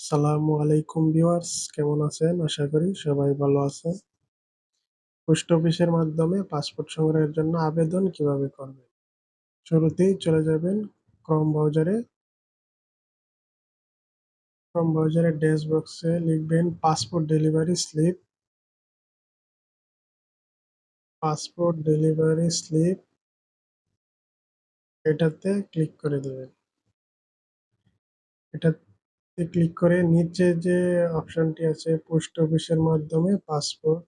সালামু আলাইকুম ভিউয়ার্স, কেমন আছেন? আশা করি সবাই ভালো আছেন। পোস্ট অফিসের মাধ্যমে পাসপোর্ট সংগ্রহের জন্য আবেদন কীভাবে করবেন? শুরুতেই চলে যাবেন ক্রম ব্রাউজারে। ক্রম ব্রাউজারের ড্যাশ বক্সে লিখবেন passport delivery slip. Passport delivery slip. এটাতে ক্লিক করে দেবেন। এটা ক্লিক করে নিচে যে অপশনটি আছে পোস্ট অফিসের মাধ্যমে পাসপোর্ট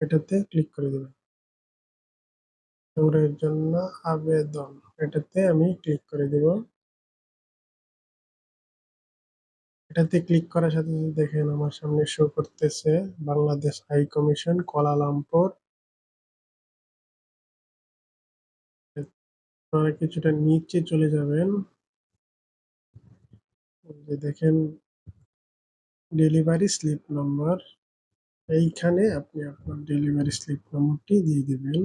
এটাতে ক্লিক করে দেবেন। দৌড়ের জন্য আবেদন। এটাতে আমি ক্লিক করে দেব। এটাতে ক্লিক করার সাথে সাথে দেখেন আমার সামনে শো করতেছে বাংলাদেশ হাই কমিশন কোয়ালালামপুর আপনারা কিছুটা নিচে চলে যাবেন। যে দেখেন ডেলিভারি স্লিপ নম্বর এইখানে আপনি আপনার ডেলিভারি স্লিপ নম্বরটি দিয়ে দেবেন।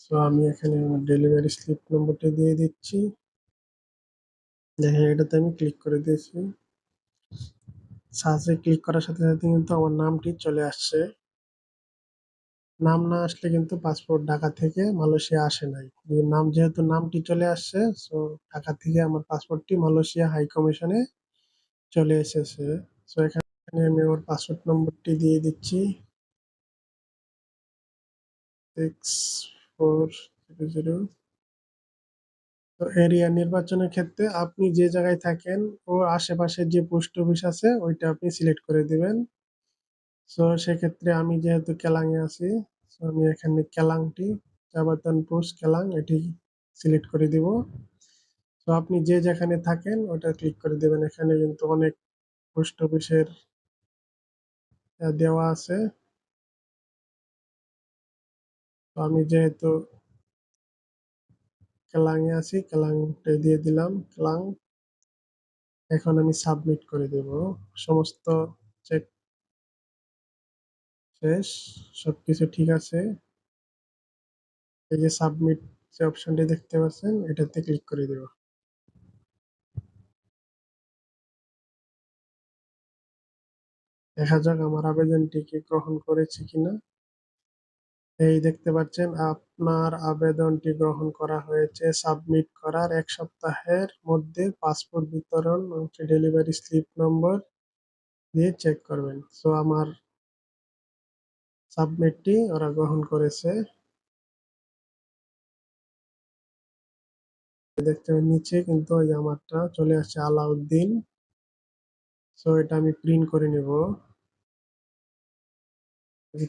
সো আমি এখানে আমার ডেলিভারি স্লিপ নম্বরটি দিয়ে দিচ্ছি। দেখেন, এটাতে আমি ক্লিক করে দিয়েছি। সার্চে ক্লিক করার সাথে সাথে কিন্তু আমার নামটি চলে আসছে। নাম না আসলে কিন্তু পাসপোর্ট ঢাকা থেকে মালয়েশিয়া আসে নাই। নাম যেহেতু নামটি চলে আসছে সো ঢাকা থেকে আমার পাসপোর্টটি মালয়েশিয়া হাই কমিশনে চলে এসেছে। সো এখানে আমি আমার পাসপোর্ট নম্বরটি দিয়ে দিচ্ছি। সিক্স ফোর জিরো তো এরিয়া নির্বাচনের ক্ষেত্রে আপনি যে জায়গায় থাকেন ও আশেপাশে যে পোস্ট অফিস আছে, ওইটা আপনি সিলেক্ট করে দিবেন। সো সেক্ষেত্রে আমি যেহেতু কেলাঙে আছি সো আমি এখানে কেলাংটি চাবাতান পোস্ট কেলাং এটি সিলেক্ট করে দিব। তো আপনি যে যেখানে থাকেন, ওটা ক্লিক করে দেবেন। এখানে কিন্তু অনেক পোস্ট অফিসের দেওয়া আছে। তো আমি যেহেতু কেলাঙে আছি কেলাংটা দিয়ে দিলাম কেলাং এখন আমি সাবমিট করে দেব। সমস্ত চেক শেষ, সবকিছু ঠিক আছে। এই যে সাবমিট যে অপশনটি দেখতে পাচ্ছেন, এটাতে ক্লিক করে দেব। দেখা যাক আমার আবেদনটিকে গ্রহণ করেছে কিনা। এই দেখতে পাচ্ছেন, আপনার আবেদনটি গ্রহণ করা হয়েছে সাবমিট করার এক সপ্তাহের মধ্যে পাসপোর্ট বিতরণ ডেলিভারি স্লিপ নম্বর দিয়ে চেক করবেন। সো আমার সাবমিটটি ওরা গ্রহণ করেছে। দেখতে নিচে কিন্তু ওই আমারটা চলে আসছে আলাউদ্দিন। সো এটা আমি প্রিন্ট করে নেব।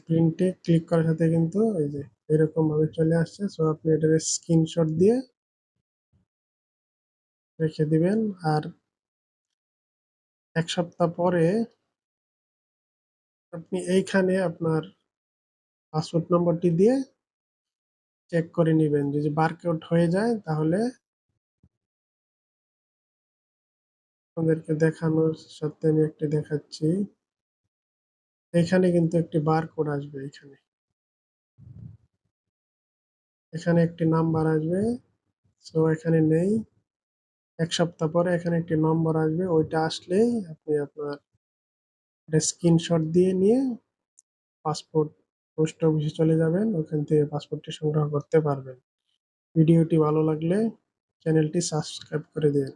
প্রিন্টে ক্লিক করার সাথে কিন্তু এই যে এরকম ভাবে চলে আসছে। সো আপনি এটার স্ক্রিনশট দিয়ে রেখে দিবেন। আর এক সপ্তাহ পরে আপনি এইখানে আপনার পাসপোর্ট নম্বরটি দিয়ে চেক করে নেবেন। যদি বারকোড হয়ে যায়, তাহলে আপনাদেরকে দেখানোর সাথে আমি একটি দেখাচ্ছি। এখানে কিন্তু একটি বারকোড আসবে, এখানে। এখানে একটি নাম্বার আসবে সো এখানে নেই। এক সপ্তাহ পরে এখানে একটি নম্বর আসবে, ওইটা আসলেই আপনি আপনার স্ক্রিনশট দিয়ে নিয়ে পাসপোর্ট পোস্ট অফিসে চলে যাবেন, ওখান থেকে পাসপোর্টটি সংগ্রহ করতে পারবেন। ভিডিওটি ভালো লাগলে চ্যানেলটি সাবস্ক্রাইব করে দিন।